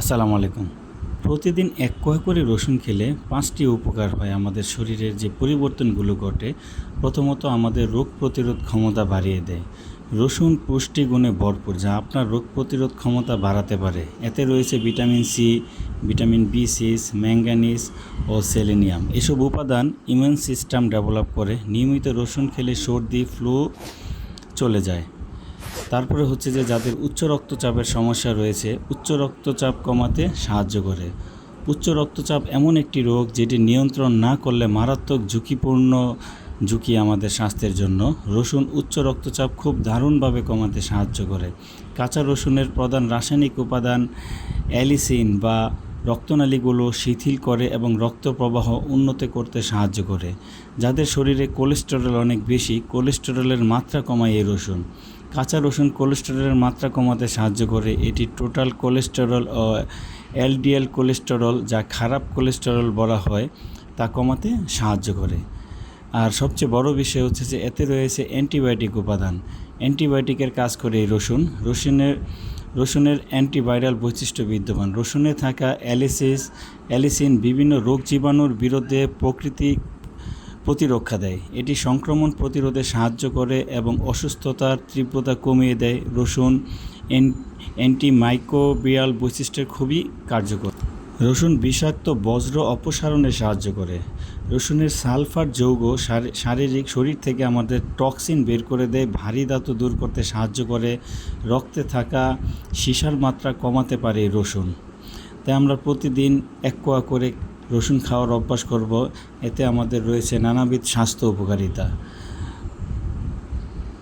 আসসালামু আলাইকুম। প্রতিদিন এক কয় করে রসুন খেলে পাঁচটি উপকার হয় আমাদের শরীরের যে পরিবর্তনগুলো ঘটে, প্রথমত আমাদের রোগ প্রতিরোধ ক্ষমতা বাড়িয়ে দেয়। রসুন পুষ্টিগুণে ভরপুর, যা আপনার রোগ প্রতিরোধ ক্ষমতা বাড়াতে পারে। এতে রয়েছে vitamin C, vitamin B six, manganese ও সেলেনিয়াম। এসব উপাদান ইমিউন সিস্টেম ডেভেলপ করে, নিয়মিত রসুন খেলে সর্দি, ফ্লু চলে যায়। তারপরে হচ্ছে যে যাদের উচ্চ রক্তচাপের সমস্যা রয়েছে, উচ্চ রক্তচাপ কমাতে সাহায্য করে। উচ্চ রক্তচাপ এমন একটি রোগ যেটি নিয়ন্ত্রণ না করলে মারাত্মক ঝুঁকিপূর্ণ ঝুঁকি আমাদের স্বাস্থ্যের জন্য। রসুন উচ্চ রক্তচাপ খুব দারুণভাবে কমাতে সাহায্য করে। কাঁচা রসুনের প্রধান রাসায়নিক উপাদান অ্যালিসিন বা রক্তনালীগুলো শিথিল করে এবং রক্ত প্রবাহ উন্নত করতে সাহায্য করে। যাদের শরীরে কোলেস্টেরল অনেক বেশি, কোলেস্টেরলের মাত্রা কমায় এই রসুন। কাঁচা রসুন কোলেস্টেরলের মাত্রা কমাতে সাহায্য করে। এটি টোটাল কোলেস্টেরল ও এলডিএল কোলেস্টেরল যা খারাপ কোলেস্টেরল বলা হয়, তা কমাতে সাহায্য করে। আর সবচেয়ে বড় বিষয় হচ্ছে যে, এতে রয়েছে অ্যান্টিবায়োটিক উপাদান। অ্যান্টিবায়োটিকের কাজ করে এই রসুন। রসুনের রসুনের অ্যান্টিভাইরাল বৈশিষ্ট্য বিদ্যমান। রসুনে থাকা অ্যালিসিস, অ্যালিসিন বিভিন্ন রোগ জীবাণুর বিরুদ্ধে প্রকৃতি প্রতিরক্ষা দেয়। এটি সংক্রমণ প্রতিরোধে সাহায্য করে এবং অসুস্থতার তীব্রতা কমিয়ে দেয়। রসুন অ্যান্টিমাইক্রোবিয়াল বৈশিষ্ট্যের খুবই কার্যকর। রসুন বিষাক্ত বজ্র অপসারণে সাহায্য করে। রসুনের সালফার যৌগ শারীরিক শরীর থেকে আমাদের টক্সিন বের করে দেয়, ভারী ধাতু দূর করতে সাহায্য করে। রক্তে থাকা সীসার মাত্রা কমাতে পারে রসুন। তাই আমরা প্রতিদিন এক কোয়া করে রসুন খাওয়ার অভ্যাস করব এতে আমাদের রয়েছে নানাবিধ স্বাস্থ্য উপকারিতা।